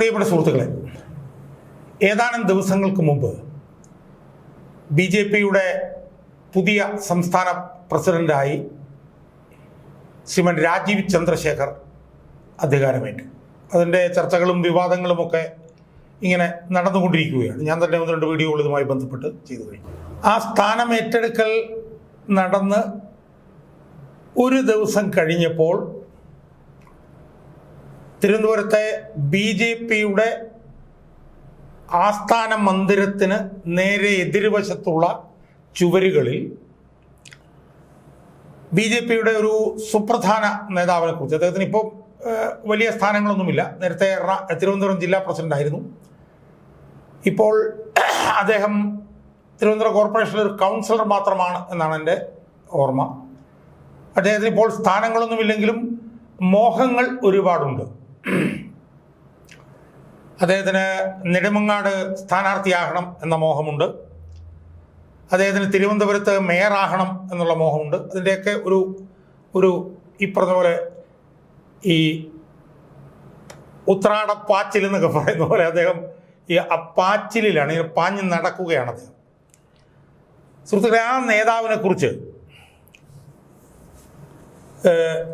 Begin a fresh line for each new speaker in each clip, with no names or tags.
പ്രിയപ്പെട്ട സുഹൃത്തുക്കളെ ഏതാനും ദിവസങ്ങൾക്ക് മുമ്പ് ബി ജെ പിയുടെ പുതിയ സംസ്ഥാന പ്രസിഡന്റായി ശ്രീമൻ രാജീവ് ചന്ദ്രശേഖർ അധികാരമേറ്റു. അതിന്റെ ചർച്ചകളും വിവാദങ്ങളുമൊക്കെ ഇങ്ങനെ നടന്നുകൊണ്ടിരിക്കുകയാണ്. ഞാൻ തന്നെ ഒന്ന് രണ്ട് വീഡിയോകൾ ഇതുമായി ബന്ധപ്പെട്ട് ചെയ്തു കഴിഞ്ഞു. ആ സ്ഥാനം ഏറ്റെടുക്കൽ നടന്ന് ഒരു ദിവസം കഴിഞ്ഞപ്പോൾ തിരുവനന്തപുരത്തെ ബി ജെ പിയുടെ ആസ്ഥാന മന്ദിരത്തിന് നേരെ എതിർവശത്തുള്ള ചുവരുകളിൽ ബി ജെ പിയുടെ ഒരു സുപ്രധാന നേതാവിനെ കുറിച്ച് അദ്ദേഹത്തിന് ഇപ്പോൾ വലിയ സ്ഥാനങ്ങളൊന്നുമില്ല. നേരത്തെ തിരുവനന്തപുരം ജില്ലാ പ്രസിഡന്റ് ആയിരുന്നു ഇപ്പോൾ അദ്ദേഹം തിരുവനന്തപുരം കോർപ്പറേഷനിൽ ഒരു കൗൺസിലർ മാത്രമാണ് എന്നാണ് എന്റെ ഓർമ്മ. അദ്ദേഹത്തിന് ഇപ്പോൾ സ്ഥാനങ്ങളൊന്നുമില്ലെങ്കിലും മോഹങ്ങൾ ഒരുപാടുണ്ട്. അദ്ദേഹത്തിന് നെടുമങ്ങാട് സ്ഥാനാർത്ഥിയാകണം എന്ന മോഹമുണ്ട്. അദ്ദേഹത്തിന് തിരുവനന്തപുരത്ത് മേയറാകണം എന്നുള്ള മോഹമുണ്ട്. അതിന്റെയൊക്കെ ഒരു ഒരു ഈ പറഞ്ഞ പോലെ ഈ ഉത്രാടപ്പാച്ചിൽ എന്നൊക്കെ പറയുന്ന പോലെ അദ്ദേഹം ഈ അപ്പാച്ചിലാണ് ഇങ്ങനെ പാഞ്ഞ് നടക്കുകയാണ് അദ്ദേഹം. സുഹൃത്തുക്കളെ ആ നേതാവിനെ കുറിച്ച്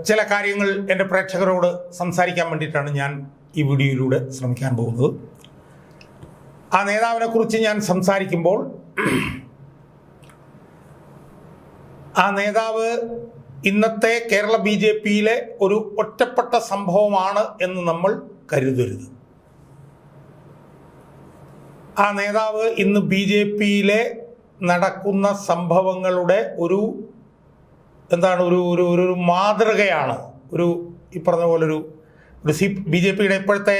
ചില കാര്യങ്ങൾ എന്റെ പ്രേക്ഷകരോട് സംസാരിക്കാൻ വേണ്ടിയിട്ടാണ് ഞാൻ ഈ വീഡിയോയിലൂടെ ശ്രമിക്കാൻ പോകുന്നത്. ആ നേതാവിനെ കുറിച്ച് ഞാൻ സംസാരിക്കുമ്പോൾ ആ നേതാവ് ഇന്നത്തെ കേരള ബി ജെ പിയിലെ ഒരു ഒറ്റപ്പെട്ട സംഭവമാണ് എന്ന് നമ്മൾ കരുതരുത്. ആ നേതാവ് ഇന്ന് ബി ജെ പിയിലെ നടക്കുന്ന സംഭവങ്ങളുടെ ഒരു എന്താണ് ഒരു ഒരു ഒരു മാതൃകയാണ്. ഒരു ഈ പറഞ്ഞ പോലെ ഒരു ഒരു സി ബി ജെ പിയുടെ ഇപ്പോഴത്തെ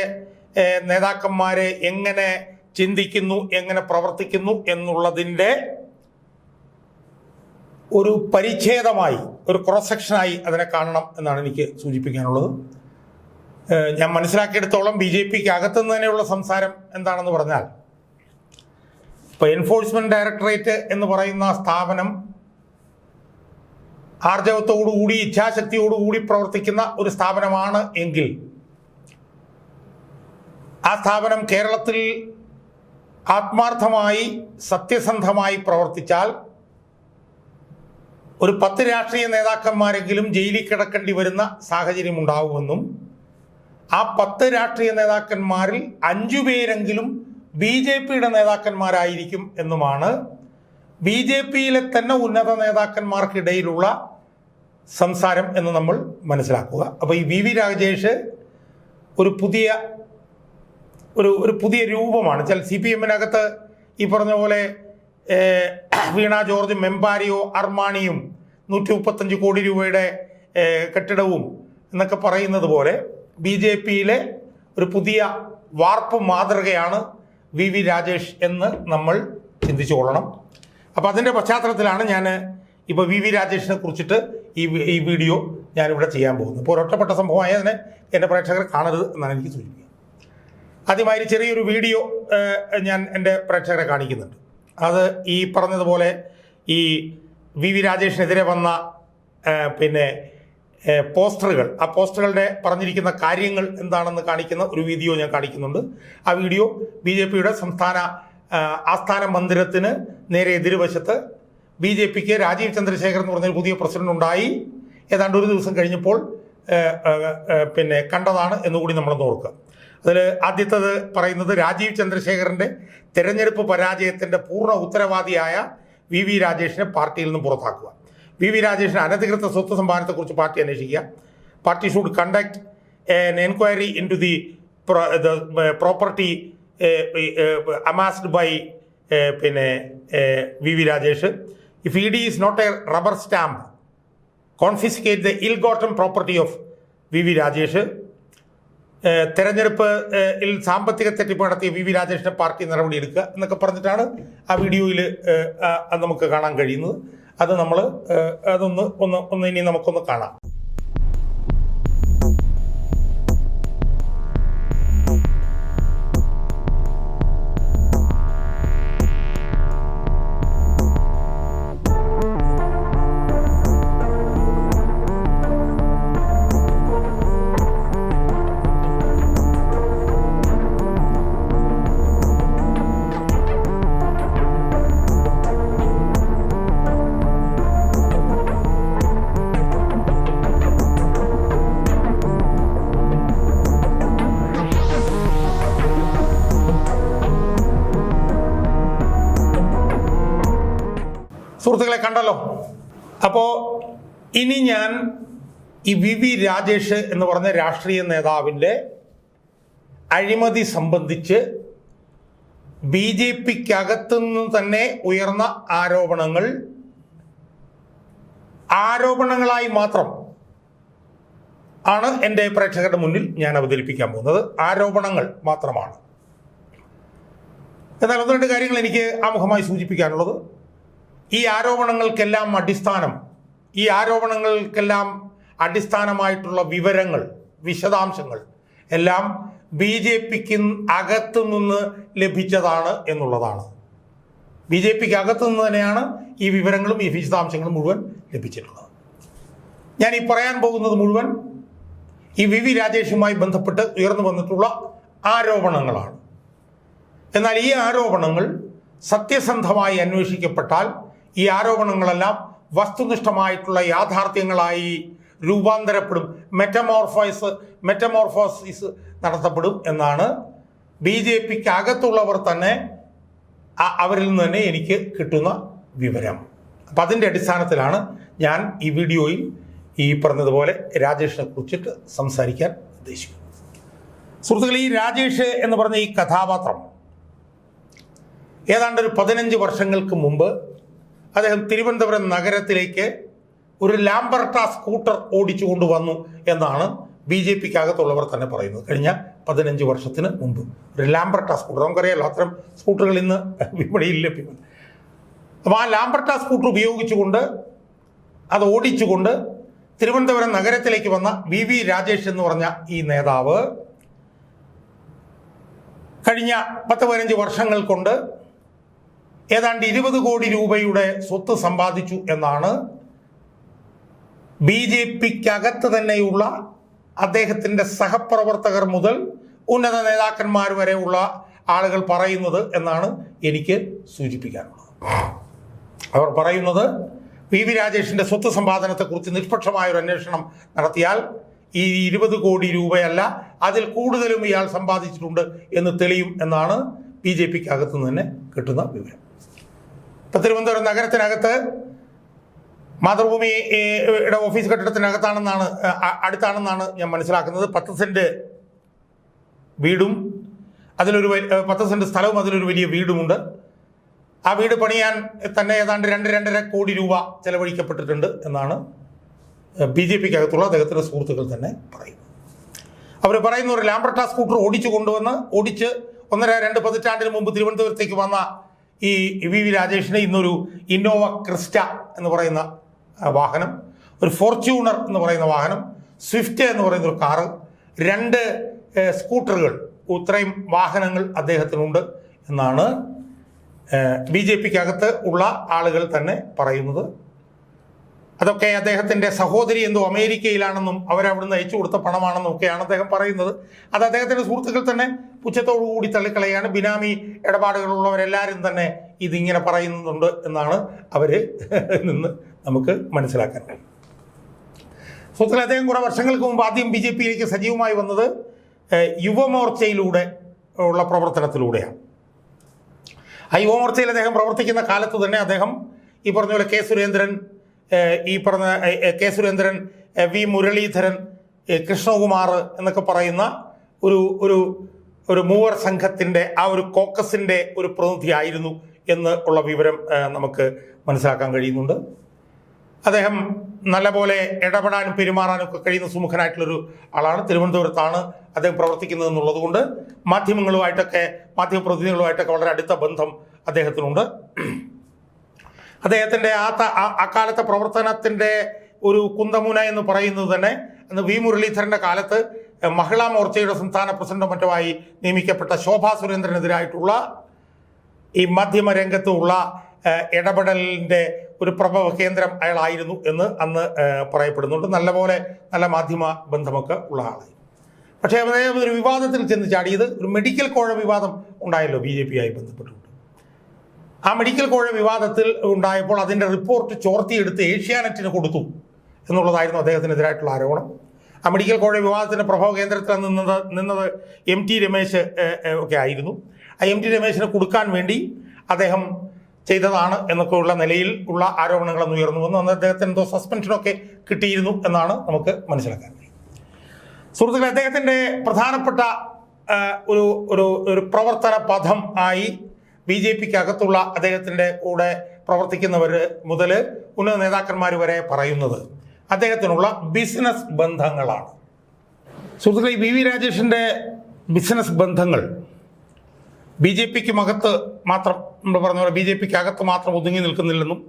നേതാക്കന്മാരെ എങ്ങനെ ചിന്തിക്കുന്നു എങ്ങനെ പ്രവർത്തിക്കുന്നു എന്നുള്ളതിന്റെ ഒരു പരിച്ഛേദമായി ഒരു ക്രോസ് സെക്ഷനായി അതിനെ കാണണം എന്നാണ് എനിക്ക് സൂചിപ്പിക്കാനുള്ളത്. ഞാൻ മനസ്സിലാക്കിയെടുത്തോളം ബി ജെ പിക്ക് അകത്തുനിന്ന് തന്നെയുള്ള സംസാരം എന്താണെന്ന് പറഞ്ഞാൽ ഇപ്പോൾ എൻഫോഴ്സ്മെന്റ് ഡയറക്ടറേറ്റ് എന്ന് പറയുന്ന സ്ഥാപനം ആർജവത്തോടുകൂടി ഇച്ഛാശക്തിയോടുകൂടി പ്രവർത്തിക്കുന്ന ഒരു സ്ഥാപനമാണ് എങ്കിൽ ആ സ്ഥാപനം കേരളത്തിൽ ആത്മാർത്ഥമായി സത്യസന്ധമായി പ്രവർത്തിച്ചാൽ ഒരു പത്ത് രാഷ്ട്രീയ നേതാക്കന്മാരെങ്കിലും ജയിലിൽ കിടക്കേണ്ടി വരുന്ന സാഹചര്യം ഉണ്ടാവുമെന്നും ആ പത്ത് രാഷ്ട്രീയ നേതാക്കന്മാരിൽ അഞ്ചു പേരെങ്കിലും ബി ജെ പിയുടെ നേതാക്കന്മാരായിരിക്കും എന്നുമാണ് ബി ജെ പിയിലെ തന്നെ ഉന്നത നേതാക്കന്മാർക്കിടയിലുള്ള സംസാരം എന്ന് നമ്മൾ മനസ്സിലാക്കുക. അപ്പോൾ ഈ വി വി രാജേഷ് ഒരു പുതിയ ഒരു ഒരു പുതിയ രൂപമാണ്. ചില സി പി എമ്മിനകത്ത് ഈ പറഞ്ഞ പോലെ വീണ ജോർജ് മെമ്പാരിയോ അർമാണിയും നൂറ്റി മുപ്പത്തഞ്ച് കോടി രൂപയുടെ കെട്ടിടവും എന്നൊക്കെ പറയുന്നത് പോലെ ബി ജെ പിയിലെ ഒരു പുതിയ വാർപ്പ് മാതൃകയാണ് വി വി രാജേഷ് എന്ന് നമ്മൾ ചിന്തിച്ചു കൊള്ളണം അപ്പോൾ അതിന്റെ പശ്ചാത്തലത്തിലാണ് ഞാൻ ഇപ്പോൾ വി വി രാജേഷിനെ കുറിച്ചിട്ട് ഈ ഈ വീഡിയോ ഞാനിവിടെ ചെയ്യാൻ പോകുന്നത്. ഇപ്പോൾ ഒരൊറ്റപ്പെട്ട സംഭവമായ അതിനെ എന്റെ പ്രേക്ഷകർ കാണരുത് എന്നാണ് എനിക്ക് സൂചിപ്പിക്കുന്നത്. ആദ്യമായി ചെറിയൊരു വീഡിയോ ഞാൻ എന്റെ പ്രേക്ഷകരെ കാണിക്കുന്നുണ്ട്. അത് ഈ പറഞ്ഞതുപോലെ ഈ വി വി രാജേഷിനെതിരെ വന്ന പിന്നെ പോസ്റ്ററുകൾ ആ പോസ്റ്ററുകളുടെ പറഞ്ഞിരിക്കുന്ന കാര്യങ്ങൾ എന്താണെന്ന് കാണിക്കുന്ന ഒരു വീഡിയോ ഞാൻ കാണിക്കുന്നുണ്ട്. ആ വീഡിയോ ബി ജെ പിയുടെ സംസ്ഥാന ആസ്ഥാന മന്ദിരത്തിന് നേരെ എതിർവശത്ത് ബി ജെ പിക്ക് രാജീവ് ചന്ദ്രശേഖർ എന്ന് പറഞ്ഞൊരു പുതിയ പ്രസിഡന്റ് ഉണ്ടായി. ഏതാണ്ട് ഒരു ദിവസം കഴിഞ്ഞപ്പോൾ പിന്നെ കണ്ടതാണ് എന്നുകൂടി നമ്മൾ ഓർക്കുക. അതിൽ ആദ്യത്തത് പറയുന്നത് രാജീവ് ചന്ദ്രശേഖരന്റെ തെരഞ്ഞെടുപ്പ് പരാജയത്തിന്റെ പൂർണ ഉത്തരവാദിയായ വി വി രാജേഷിനെ പാർട്ടിയിൽ നിന്ന് പുറത്താക്കുക. വി വി രാജേഷിന് അനധികൃത സ്വത്ത് സമ്പാദനത്തെക്കുറിച്ച് പാർട്ടി അന്വേഷിക്കുക. Party should conduct an enquiry into the property amassed by പിന്നെ V V Rajesh. If E D is not a rubber stamp confiscate the ill gotten property of V V Rajesh തെരഞ്ഞെടുപ്പ് സാമ്പത്തിക തെറ്റിപ്പ് നടത്തിയ V V രാജേഷിന്റെ party നടപടി എടുക്കുക എന്നൊക്കെ പറഞ്ഞിട്ടാണ് ആ വീഡിയോയിൽ നമുക്ക് കാണാൻ കഴിയുന്നത്. അത് നമ്മൾ അതൊന്ന് ഒന്ന് ഒന്ന് ഇനി നമുക്കൊന്ന് കാണാം. ഇനി ഞാൻ ഈ വി വി രാജേഷ് എന്ന് പറഞ്ഞ രാഷ്ട്രീയ നേതാവിന്റെ അഴിമതി സംബന്ധിച്ച് ബി ജെ പിക്കകത്തുനിന്ന് തന്നെ ഉയർന്ന ആരോപണങ്ങൾ ആരോപണങ്ങളായി മാത്രം ആണ് എന്റെ പ്രേക്ഷകരുടെ മുന്നിൽ ഞാൻ അവതരിപ്പിക്കാൻ പോകുന്നത്. ആരോപണങ്ങൾ മാത്രമാണ്. എന്നാൽ ഒന്ന് രണ്ട് കാര്യങ്ങൾ എനിക്ക് ആമുഖമായി സൂചിപ്പിക്കാനുള്ളത്. ഈ ആരോപണങ്ങൾക്കെല്ലാം അടിസ്ഥാനം ഈ ആരോപണങ്ങൾക്കെല്ലാം അടിസ്ഥാനമായിട്ടുള്ള വിവരങ്ങൾ വിശദാംശങ്ങൾ എല്ലാം ബി ജെ പിക്ക് അകത്തു നിന്ന് ലഭിച്ചതാണ് എന്നുള്ളതാണ്. ബി ജെ പിക്ക് അകത്തു നിന്ന് തന്നെയാണ് ഈ വിവരങ്ങളും ഈ വിശദാംശങ്ങളും മുഴുവൻ ലഭിച്ചിട്ടുള്ളത്. ഞാൻ ഈ പറയാൻ പോകുന്നത് മുഴുവൻ ഈ വി വി രാജേഷുമായി ബന്ധപ്പെട്ട് ഉയർന്നു വന്നിട്ടുള്ള ആരോപണങ്ങളാണ്. എന്നാൽ ഈ ആരോപണങ്ങൾ സത്യസന്ധമായി അന്വേഷിക്കപ്പെട്ടാൽ ഈ ആരോപണങ്ങളെല്ലാം വസ്തുനിഷ്ഠമായിട്ടുള്ള യാഥാർത്ഥ്യങ്ങളായി രൂപാന്തരപ്പെടും. മെറ്റമോർഫോസ് മെറ്റമോർഫോസിസ് നടത്തപ്പെടും എന്നാണ് ബി ജെ പിക്ക് അകത്തുള്ളവർ തന്നെ അവരിൽ നിന്ന് തന്നെ എനിക്ക് കിട്ടുന്ന വിവരം. അപ്പം അതിന്റെ അടിസ്ഥാനത്തിലാണ് ഞാൻ ഈ വീഡിയോയിൽ ഈ പറഞ്ഞതുപോലെ രാജേഷിനെ കുറിച്ചിട്ട് സംസാരിക്കാൻ ഉദ്ദേശിക്കുന്നത്. സുഹൃത്തുക്കളെ ഈ രാജേഷ് എന്ന് പറഞ്ഞ ഈ കഥാപാത്രം ഏതാണ്ട് ഒരു പതിനഞ്ച് വർഷങ്ങൾക്ക് മുമ്പ് അദ്ദേഹം തിരുവനന്തപുരം നഗരത്തിലേക്ക് ഒരു ലാംബർട്ട സ്കൂട്ടർ ഓടിച്ചു കൊണ്ടുവന്നു എന്നാണ് ബി ജെ പിക്ക് അകത്തുള്ളവർ തന്നെ പറയുന്നത്. കഴിഞ്ഞ പതിനഞ്ച് വർഷത്തിന് മുമ്പ് ഒരു ലാംബർട്ട സ്കൂട്ടർ. നമുക്കറിയാലോ അത്തരം സ്കൂട്ടറുകൾ ഇന്ന് വിപണിയിൽ ലഭ്യമാണ്. അപ്പോൾ ആ ലാംബർട്ട സ്കൂട്ടർ ഉപയോഗിച്ചുകൊണ്ട് അത് ഓടിച്ചുകൊണ്ട് തിരുവനന്തപുരം നഗരത്തിലേക്ക് വന്ന വി വി രാജേഷ് എന്ന് പറഞ്ഞ ഈ നേതാവ് കഴിഞ്ഞ പത്ത് പതിനഞ്ച് വർഷങ്ങൾ കൊണ്ട് ഏതാണ്ട് ഇരുപത് കോടി രൂപയുടെ സ്വത്ത് സമ്പാദിച്ചു എന്നാണ് ബി ജെ പിക്കകത്ത് തന്നെയുള്ള അദ്ദേഹത്തിന്റെ സഹപ്രവർത്തകർ മുതൽ ഉന്നത നേതാക്കന്മാർ വരെയുള്ള ആളുകൾ പറയുന്നത് എന്നാണ് എനിക്ക് സൂചിപ്പിക്കാനുള്ളത്. അവർ പറയുന്നത് പി വി രാജേഷിന്റെ സ്വത്ത് സമ്പാദനത്തെക്കുറിച്ച് നിഷ്പക്ഷമായ ഒരു അന്വേഷണം നടത്തിയാൽ ഈ ഇരുപത് കോടി രൂപയല്ല അതിൽ കൂടുതലും ഇയാൾ സമ്പാദിച്ചിട്ടുണ്ട് എന്ന് തെളിയും എന്നാണ് ബി ജെ പിക്ക് അകത്തു നിന്ന് തന്നെ കിട്ടുന്ന വിവരം. ഇപ്പൊ തിരുവനന്തപുരം നഗരത്തിനകത്ത് മാതൃഭൂമിയുടെ ഓഫീസ് കെട്ടിടത്തിനകത്താണെന്നാണ് അടുത്താണെന്നാണ് ഞാൻ മനസ്സിലാക്കുന്നത്. പത്ത് സെന്റ് വീടും അതിലൊരു പത്ത് സെന്റ് സ്ഥലവും അതിലൊരു വലിയ വീടുമുണ്ട്. ആ വീട് പണിയാൻ തന്നെ ഏതാണ്ട് രണ്ട് രണ്ടര കോടി രൂപ ചെലവഴിക്കപ്പെട്ടിട്ടുണ്ട് എന്നാണ് ബി ജെ പിക്ക് അകത്തുള്ള അദ്ദേഹത്തിന്റെ സുഹൃത്തുക്കൾ തന്നെ പറയുന്നത്. അവർ പറയുന്ന ഒരു ലാംബ്രട്ട സ്കൂട്ടർ ഓടിച്ചു കൊണ്ടുവന്ന് ഓടിച്ച് ഒന്നര രണ്ട് പതിറ്റാണ്ടിന് മുമ്പ് തിരുവനന്തപുരത്തേക്ക് വന്ന ഈ വി വി രാജേഷിന് ഇന്നൊരു ഇന്നോവ ക്രിസ്റ്റ എന്ന് പറയുന്ന വാഹനം ഒരു ഫോർച്യൂണർ എന്ന് പറയുന്ന വാഹനം സ്വിഫ്റ്റ് എന്ന് പറയുന്ന ഒരു കാറ് രണ്ട് സ്കൂട്ടറുകൾ ഇത്രയും വാഹനങ്ങൾ അദ്ദേഹത്തിനുണ്ട് എന്നാണ് ബി ജെ പിക്കകത്ത് ഉള്ള ആളുകൾ തന്നെ പറയുന്നത്. അതൊക്കെ അദ്ദേഹത്തിന്റെ സഹോദരി എന്തോ അമേരിക്കയിലാണെന്നും അവരവിടുന്ന് അയച്ചു കൊടുത്ത പണമാണെന്നും ഒക്കെയാണ് അദ്ദേഹം പറയുന്നത്. അത് അദ്ദേഹത്തിന്റെ സുഹൃത്തുക്കൾ തന്നെ പുച്ഛത്തോടു കൂടി തള്ളിക്കളയാണ്. ബിനാമി ഇടപാടുകളുള്ളവരെല്ലാവരും തന്നെ ഇതിങ്ങനെ പറയുന്നുണ്ട് എന്നാണ് അവർ നിന്ന് നമുക്ക് മനസ്സിലാക്കാൻ കഴിയും. സുഹൃത്തുക്കളെ അദ്ദേഹം കുറെ വർഷങ്ങൾക്ക് മുമ്പ് ആദ്യം ബി ജെ പിയിലേക്ക് സജീവമായി വന്നത് യുവമോർച്ചയിലൂടെ ഉള്ള പ്രവർത്തനത്തിലൂടെയാണ്. ആ യുവമോർച്ചയിൽ അദ്ദേഹം പ്രവർത്തിക്കുന്ന കാലത്ത് തന്നെ അദ്ദേഹം ഈ പറഞ്ഞ പോലെ കെ സുരേന്ദ്രൻ ഈ പറഞ്ഞ കെ സുരേന്ദ്രൻ വി മുരളീധരൻ കൃഷ്ണകുമാർ എന്നൊക്കെ പറയുന്ന ഒരു ഒരു ഒരു മൂവർ സംഘത്തിന്റെ ആ ഒരു കോക്കസിന്റെ ഒരു പ്രതിനിധിയായിരുന്നു എന്ന് ഉള്ള വിവരം നമുക്ക് മനസ്സിലാക്കാൻ കഴിയുന്നുണ്ട്. അദ്ദേഹം നല്ലപോലെ ഇടപെടാനും പെരുമാറാനും ഒക്കെ കഴിയുന്ന സുമുഖനായിട്ടുള്ളൊരു ആളാണ്. തിരുവനന്തപുരത്താണ് അദ്ദേഹം പ്രവർത്തിക്കുന്നത് എന്നുള്ളത് കൊണ്ട് മാധ്യമങ്ങളുമായിട്ടൊക്കെ മാധ്യമപ്രതിനിധികളുമായിട്ടൊക്കെ വളരെ അടുത്ത ബന്ധം അദ്ദേഹത്തിനുണ്ട്. അദ്ദേഹത്തിന്റെ ആ അക്കാലത്തെ പ്രവർത്തനത്തിന്റെ ഒരു കുന്തമുന എന്ന് പറയുന്നത് തന്നെ അന്ന് വി മുരളീധരന്റെ കാലത്ത് മഹിളാ മോർച്ചയുടെ സംസ്ഥാന പ്രസിഡന്റ് മറ്റുമായി നിയമിക്കപ്പെട്ട ശോഭാ സുരേന്ദ്രനെതിരായിട്ടുള്ള ഈ മാധ്യമ രംഗത്തുള്ള ഇടപെടലിന്റെ ഒരു പ്രഭവ കേന്ദ്രം അയാളായിരുന്നു എന്ന് അന്ന് പറയപ്പെടുന്നുണ്ട്. നല്ലപോലെ നല്ല മാധ്യമ ബന്ധമൊക്കെ ഉള്ള ആളായി. പക്ഷേ അദ്ദേഹം ഒരു വിവാദത്തിൽ ചെന്ന് ചാടിയത് ഒരു മെഡിക്കൽ കോഴ വിവാദം ഉണ്ടായല്ലോ ബി ജെ പിയായി ബന്ധപ്പെട്ടുകൊണ്ട് ആ മെഡിക്കൽ കോഴ വിവാദത്തിൽ ഉണ്ടായപ്പോൾ അതിന്റെ റിപ്പോർട്ട് ചോർത്തിയെടുത്ത് ഏഷ്യാനെറ്റിന് കൊടുത്തു എന്നുള്ളതായിരുന്നു അദ്ദേഹത്തിനെതിരായിട്ടുള്ള ആരോപണം. ആ മെഡിക്കൽ കോഴ വിവാദത്തിന്റെ പ്രഭവ കേന്ദ്രത്തിൽ നിന്നത് നിന്നത് എം ടി രമേശ് ഒക്കെ ആയിരുന്നു. ആ എം ടി രമേശിന് കൊടുക്കാൻ വേണ്ടി അദ്ദേഹം ചെയ്തതാണ് എന്നൊക്കെയുള്ള നിലയിൽ ഉള്ള ആരോപണങ്ങളൊന്നും ഉയർന്നു വന്നു. അന്ന് അദ്ദേഹത്തിന് എന്തോ സസ്പെൻഷനൊക്കെ കിട്ടിയിരുന്നു എന്നാണ് നമുക്ക് മനസ്സിലാക്കാൻ സുഹൃത്തുക്കളെ അദ്ദേഹത്തിന്റെ പ്രധാനപ്പെട്ട ഒരു ഒരു പ്രവർത്തന പഥം ആയി ബി ജെ പിക്ക് അകത്തുള്ള അദ്ദേഹത്തിന്റെ കൂടെ പ്രവർത്തിക്കുന്നവർ മുതൽ ഉന്നത നേതാക്കന്മാർ വരെ പറയുന്നത് അദ്ദേഹത്തിനുള്ള ബിസിനസ് ബന്ധങ്ങളാണ്. സുഹൃത്തുക്കളെ വി വി രാജേഷിന്റെ ബിസിനസ് ബന്ധങ്ങൾ ബി ജെ പിക്ക് അകത്ത് മാത്രം നമ്മൾ പറഞ്ഞ പോലെ ബി ജെ പിക്ക് അകത്ത് മാത്രം ഒതുങ്ങി നിൽക്കുന്നില്ലെന്നും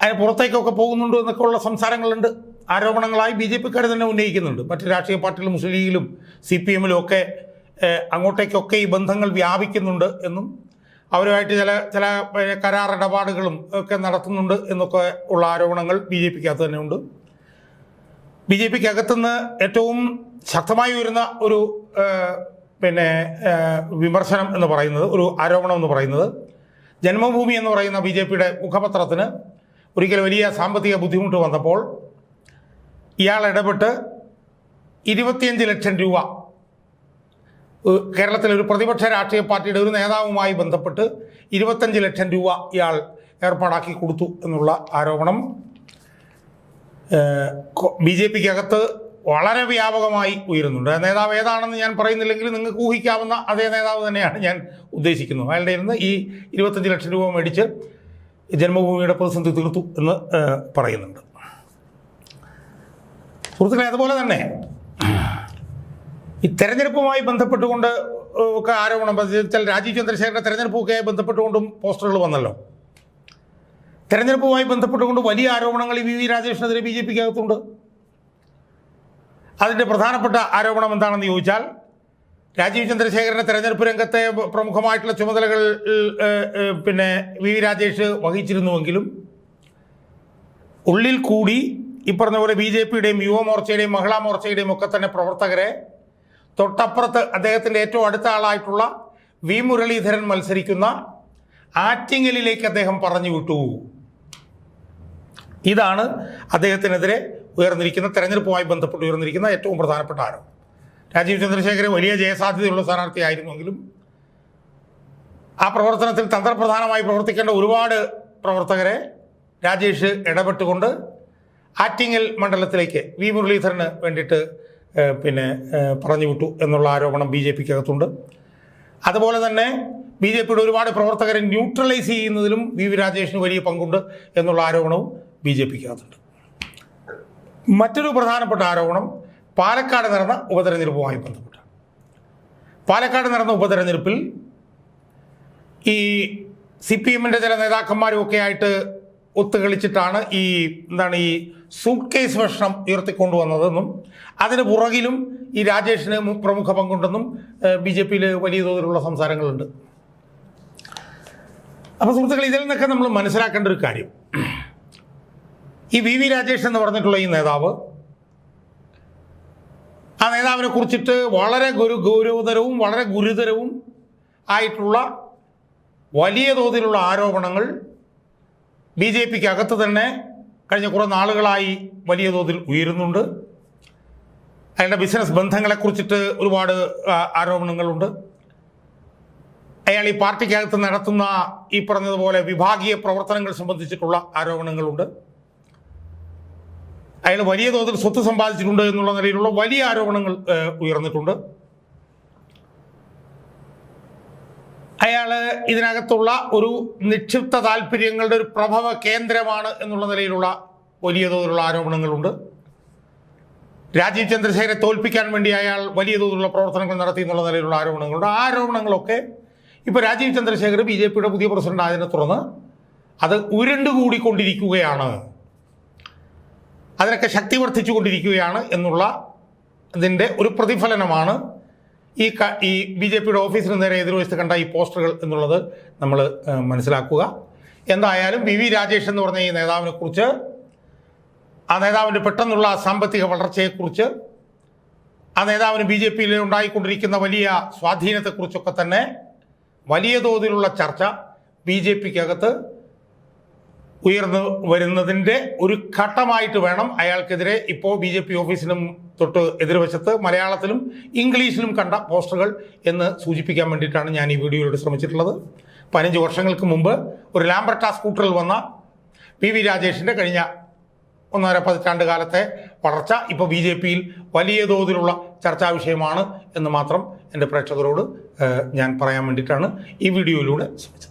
അതിന് പുറത്തേക്കൊക്കെ പോകുന്നുണ്ട് എന്നൊക്കെ ഉള്ള സംസാരങ്ങളുണ്ട്. ആരോപണങ്ങളായി ബി ജെ പിക്കാർ തന്നെ ഉന്നയിക്കുന്നുണ്ട്. മറ്റ് രാഷ്ട്രീയ പാർട്ടികളും മുസ്ലിം ലീഗിലും സി പി എമ്മിലും ഒക്കെ അങ്ങോട്ടേക്കൊക്കെ ഈ ബന്ധങ്ങൾ വ്യാപിക്കുന്നുണ്ട് എന്നും അവരുമായിട്ട് ചില ചില കരാർ ഇടപാടുകളും ഒക്കെ നടത്തുന്നുണ്ട് എന്നൊക്കെ ഉള്ള ആരോപണങ്ങൾ ബി ജെ പിക്കകത്ത് തന്നെ ഉണ്ട്. ബി ജെ പിക്ക് അകത്തുനിന്ന് ഏറ്റവും ശക്തമായി വരുന്ന ഒരു പിന്നെ വിമർശനം എന്ന് പറയുന്നത് ഒരു ആരോപണം എന്ന് പറയുന്നത് ജന്മഭൂമി എന്ന് പറയുന്ന ബി ജെ പിയുടെ മുഖപത്രത്തിന് ഒരിക്കൽ വലിയ സാമ്പത്തിക ബുദ്ധിമുട്ട് വന്നപ്പോൾ ഇയാൾ ഇടപെട്ട് ഇരുപത്തിയഞ്ച് ലക്ഷം രൂപ കേരളത്തിലെ ഒരു പ്രതിപക്ഷ രാഷ്ട്രീയ പാർട്ടിയുടെ ഒരു നേതാവുമായി ബന്ധപ്പെട്ട് ഇരുപത്തഞ്ച് ലക്ഷം രൂപ ഇയാൾ ഏർപ്പാടാക്കി കൊടുത്തു എന്നുള്ള ആരോപണം. ബി ജെ പിക്ക് അകത്ത് വളരെ വ്യാപകമായി ഉയരുന്നുണ്ട്. നേതാവ് ഏതാണെന്ന് ഞാൻ പറയുന്നില്ലെങ്കിൽ നിങ്ങൾക്ക് ഊഹിക്കാവുന്ന അതേ നേതാവ് തന്നെയാണ് ഞാൻ ഉദ്ദേശിക്കുന്നത്. അയാളുടെ ഇരുന്ന് ഈ ഇരുപത്തഞ്ച് ലക്ഷം രൂപ മേടിച്ച് ജന്മഭൂമിയുടെ പ്രതിസന്ധി തീർത്തു എന്ന് പറയുന്നുണ്ട്. സുഹൃത്തുക്കളെ അതുപോലെ തന്നെ ഈ തെരഞ്ഞെടുപ്പുമായി ബന്ധപ്പെട്ടുകൊണ്ട് ഒക്കെ ആരോപണം ചില രാജീവ് ചന്ദ്രശേഖരന്റെ തെരഞ്ഞെടുപ്പൊക്കെ ബന്ധപ്പെട്ടുകൊണ്ടും പോസ്റ്ററുകൾ വന്നല്ലോ. തെരഞ്ഞെടുപ്പുമായി ബന്ധപ്പെട്ടുകൊണ്ട് വലിയ ആരോപണങ്ങൾ ഈ വി വി രാജേഷിനെതിരെ ബി ജെ പിക്ക് അകത്തുണ്ട് അതിന്റെ പ്രധാനപ്പെട്ട ആരോപണം എന്താണെന്ന് ചോദിച്ചാൽ രാജീവ് ചന്ദ്രശേഖരന്റെ തെരഞ്ഞെടുപ്പ് രംഗത്തെ പ്രമുഖമായിട്ടുള്ള ചുമതലകൾ പിന്നെ വി വി രാജേഷ് വഹിച്ചിരുന്നുവെങ്കിലും ഉള്ളിൽ കൂടി ഈ പറഞ്ഞ പോലെ ബി ജെ പിയുടെയും യുവമോർച്ചയുടെയും മഹിളാ മോർച്ചയുടെയും ഒക്കെ തന്നെ പ്രവർത്തകരെ തൊട്ടപ്പുറത്ത് അദ്ദേഹത്തിന്റെ ഏറ്റവും അടുത്ത ആളായിട്ടുള്ള വി മുരളീധരൻ മത്സരിക്കുന്ന ആറ്റിങ്ങലിലേക്ക് അദ്ദേഹം പറഞ്ഞു വിട്ടു. ഇതാണ് അദ്ദേഹത്തിനെതിരെ ഉയർന്നിരിക്കുന്ന തെരഞ്ഞെടുപ്പുമായി ബന്ധപ്പെട്ട് ഉയർന്നിരിക്കുന്ന ഏറ്റവും പ്രധാനപ്പെട്ട ആരോപണം രാജീവ് ചന്ദ്രശേഖരൻ വലിയ ജയസാധ്യതയുള്ള സ്ഥാനാർത്ഥിയായിരുന്നെങ്കിലും ആ പ്രവർത്തനത്തിൽ തന്ത്രപ്രധാനമായി പ്രവർത്തിക്കേണ്ട ഒരുപാട് പ്രവർത്തകരെ രാജേഷ് ഇടപെട്ടുകൊണ്ട് ആറ്റിങ്ങൽ മണ്ഡലത്തിലേക്ക് വി മുരളീധരന് വേണ്ടിയിട്ട് പിന്നെ പറഞ്ഞു വിട്ടു എന്നുള്ള ആരോപണം ബി ജെ പിക്ക് അകത്തുണ്ട് അതുപോലെ തന്നെ ബി ജെ പിയുടെ ഒരുപാട് പ്രവർത്തകരെ ന്യൂട്രലൈസ് ചെയ്യുന്നതിലും വി വി രാജേഷിന് വലിയ പങ്കുണ്ട് എന്നുള്ള ആരോപണവും ബി ജെ പിക്ക് അകത്തുണ്ട് മറ്റൊരു പ്രധാനപ്പെട്ട ആരോപണം പാലക്കാട് നടന്ന ഉപതെരഞ്ഞെടുപ്പുമായി ബന്ധപ്പെട്ടാണ്. പാലക്കാട് നടന്ന ഉപതെരഞ്ഞെടുപ്പിൽ ഈ സി പി എമ്മിന്റെ ചില നേതാക്കന്മാരും ഒക്കെ ആയിട്ട് ഒത്തുകളിച്ചിട്ടാണ് ഈ എന്താണ് ഈ സൂട്ട് കേസ് പ്രശ്നം ഉയർത്തിക്കൊണ്ടുവന്നതെന്നും അതിന് പുറകിലും ഈ രാജേഷിന് പ്രമുഖ പങ്കുണ്ടെന്നും ബി ജെ പിയിൽ വലിയ തോതിലുള്ള സംസാരങ്ങളുണ്ട്. അപ്പോൾ സുഹൃത്തുക്കൾ ഇതിൽ നിന്നൊക്കെ നമ്മൾ മനസ്സിലാക്കേണ്ട ഒരു കാര്യം. ഈ വി വി രാജേഷ് എന്ന് പറഞ്ഞിട്ടുള്ള ഈ നേതാവ് ആ നേതാവിനെ കുറിച്ചിട്ട് വളരെ ഗുരു ഗൗരവതരവും വളരെ ഗുരുതരവും ആയിട്ടുള്ള വലിയ തോതിലുള്ള ആരോപണങ്ങൾ ബി ജെ പിക്ക് അകത്ത് തന്നെ കഴിഞ്ഞ കുറേ നാളുകളായി വലിയ തോതിൽ ഉയരുന്നുണ്ട്. അയാളുടെ ബിസിനസ് ബന്ധങ്ങളെക്കുറിച്ചിട്ട് ഒരുപാട് ആരോപണങ്ങളുണ്ട്. അയാൾ ഈ പാർട്ടിക്കകത്ത് നടത്തുന്ന ഈ പറഞ്ഞതുപോലെ വിഭാഗീയ പ്രവർത്തനങ്ങൾ സംബന്ധിച്ചിട്ടുള്ള ആരോപണങ്ങളുണ്ട്. അയാൾ വലിയ തോതിൽ സ്വത്ത് സമ്പാദിച്ചിട്ടുണ്ട് എന്നുള്ള നിലയിലുള്ള വലിയ ആരോപണങ്ങൾ ഉയർന്നിട്ടുണ്ട്. അയാൾ ഇതിനകത്തുള്ള ഒരു നിക്ഷിപ്ത താല്പര്യങ്ങളുടെ ഒരു പ്രഭവ കേന്ദ്രമാണ് എന്നുള്ള നിലയിലുള്ള വലിയ തോതിലുള്ള ആരോപണങ്ങളുണ്ട്. രാജീവ് ചന്ദ്രശേഖരെ തോൽപ്പിക്കാൻ വേണ്ടി അയാൾ വലിയ തോതിലുള്ള പ്രവർത്തനങ്ങൾ നടത്തി എന്നുള്ള നിലയിലുള്ള ആരോപണങ്ങളുണ്ട്. ആ ആരോപണങ്ങളൊക്കെ ഇപ്പോൾ രാജീവ് ചന്ദ്രശേഖർ ബി ജെ പിയുടെ പുതിയ പ്രസിഡന്റ് ആയതിനെ തുടർന്ന് അത് ഉരുണ്ടുകൂടിക്കൊണ്ടിരിക്കുകയാണ്. അതിനൊക്കെ ശക്തി വർദ്ധിച്ചുകൊണ്ടിരിക്കുകയാണ് എന്നുള്ള ഇതിന്റെ ഒരു പ്രതിഫലനമാണ് ഈ ഈ ബി ജെ പിയുടെ ഓഫീസിന് നേരെ എതിർവശത്ത് കണ്ട ഈ പോസ്റ്ററുകൾ എന്നുള്ളത് നമ്മൾ മനസ്സിലാക്കുക. എന്തായാലും വി വി രാജേഷ് എന്ന് പറഞ്ഞ ഈ നേതാവിനെ കുറിച്ച് ആ നേതാവിന്റെ പെട്ടെന്നുള്ള സാമ്പത്തിക വളർച്ചയെക്കുറിച്ച് ആ നേതാവിന് ബി ജെ പിയിൽ ഉണ്ടായിക്കൊണ്ടിരിക്കുന്ന വലിയ സ്വാധീനത്തെക്കുറിച്ചൊക്കെ തന്നെ വലിയ തോതിലുള്ള ചർച്ച ബി ജെ പിക്കകത്ത് ഉയർന്നു വരുന്നതിന്റെ ഒരു ഘട്ടമായിട്ട് വേണം അയാൾക്കെതിരെ ഇപ്പോൾ ബി ജെ പി ഓഫീസിനും തൊട്ട് എതിർവശത്ത് മലയാളത്തിലും ഇംഗ്ലീഷിലും കണ്ട പോസ്റ്ററുകൾ എന്ന് സൂചിപ്പിക്കാൻ വേണ്ടിയിട്ടാണ് ഞാൻ ഈ വീഡിയോയിലൂടെ ശ്രമിച്ചിട്ടുള്ളത്. പതിനഞ്ച് വർഷങ്ങൾക്ക് മുമ്പ് ഒരു ലാംബർട്ട സ്കൂട്ടറിൽ വന്ന പി വി രാജേഷിന്റെ കഴിഞ്ഞ ഒന്നര പതിറ്റാണ്ട് കാലത്തെ വളർച്ച ഇപ്പോൾ ബി ജെ പിയിൽ വലിയ തോതിലുള്ള ചർച്ചാ വിഷയമാണ് എന്ന് മാത്രം എന്റെ പ്രേക്ഷകരോട് ഞാൻ പറയാൻ വേണ്ടിയിട്ടാണ് ഈ വീഡിയോയിലൂടെ ശ്രമിച്ചത്.